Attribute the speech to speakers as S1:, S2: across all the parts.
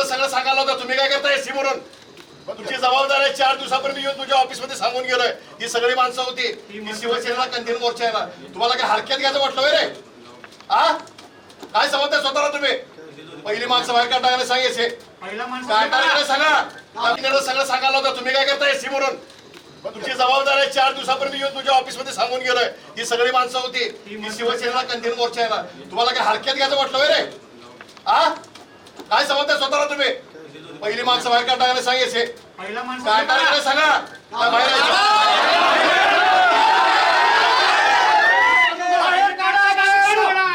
S1: येणारं सगळं सांगायला होतं. तुम्ही काय करताय एससी म्हणून? तुमची जबाबदारी आहे चार दिवसापूर्वी येऊन तुझ्या ऑफिसमध्ये सांगून गेलोय. ही सगळी माणसं होती. ही शिवसेनेला कंदील मोर्चा आहे ना तुम्हाला काय हरकत घ्यायचं म्हटलं रे? आ? काय समजताय स्वतःला तुम्ही? पहिली माणसं बाहेर काढायला सांगायचे काय सांगा? सगळं सांगायला होतं. तुम्ही काय करताय एससी म्हणून? तुमची जबाबदारी आहे चार दिवसापूर्वी येऊन तुझ्या ऑफिसमध्ये सांगून गेलोय. ही सगळी माणसं होती. ही शिवसेनेला कंदील मोर्चा आहे ना तुम्हाला काय हरकत घ्यायचं म्हटलं रे? आ? काय समजताय स्वतःला तुम्ही? पहिली माणसं बाहेर काढायला सांगायचे.
S2: पहिला माणूस
S1: काय करायचं सांगा काय बाहेर यायचं?
S2: बाहेर काढा, बाहेर काढा.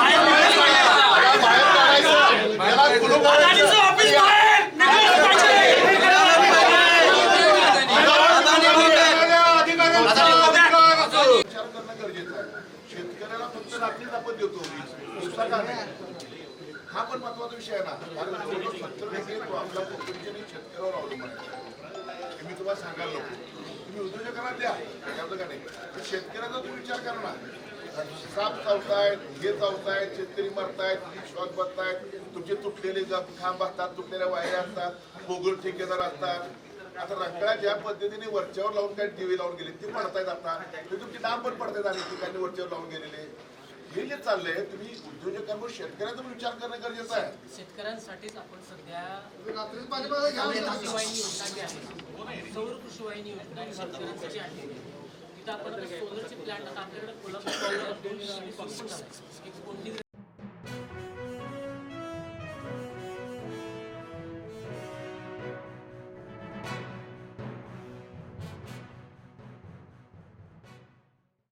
S1: काय बाहेर काढायचं? याला कुलूप लावायचं.
S3: विचार करणं गरजेचं आहे शेतकऱ्याला फक्त रात्री आपण देतो नुसता का नाही? हा पण महत्त्वाचा विषय आहे ना. कारण जवळजवळ सत्तर टक्के तो आपला कोकणच्या शेतकऱ्यावर अवलंबून आहे. हे मी तुम्हाला सांगायला नको. तुम्ही उद्योजकांना द्या. त्याचं का नाही. पण शेतकऱ्याचा तुम्ही विचार करा ना. साप चावतायत हे चावतायत शेतकरी मरतायत श्वास बसतायत तुमचे तुटलेले खांब असतात तुटलेल्या वायऱ्या असतात भोगळ ठेकेदार असतात. आता रंकाळा ज्या पद्धतीने वरच्यावर लावून काही दिवे लावून गेले ते पडतायत आता. ते तुमची डाम पण पडतायत आणि ठिकाणी वरच्यावर लावून गेलेले. हे जे चाललंय तुम्ही उद्योजकांवर शेतकऱ्याचा विचार करणं गरजेचं आहे.
S4: शेतकऱ्यांसाठीच आपण सध्या योजना सौर कृषीवाहिनी योजना ही शेतकऱ्यांसाठी आहे. तिथं आपण सोलरचे आता आपल्याकडे कोल्हापूर. एक कोणती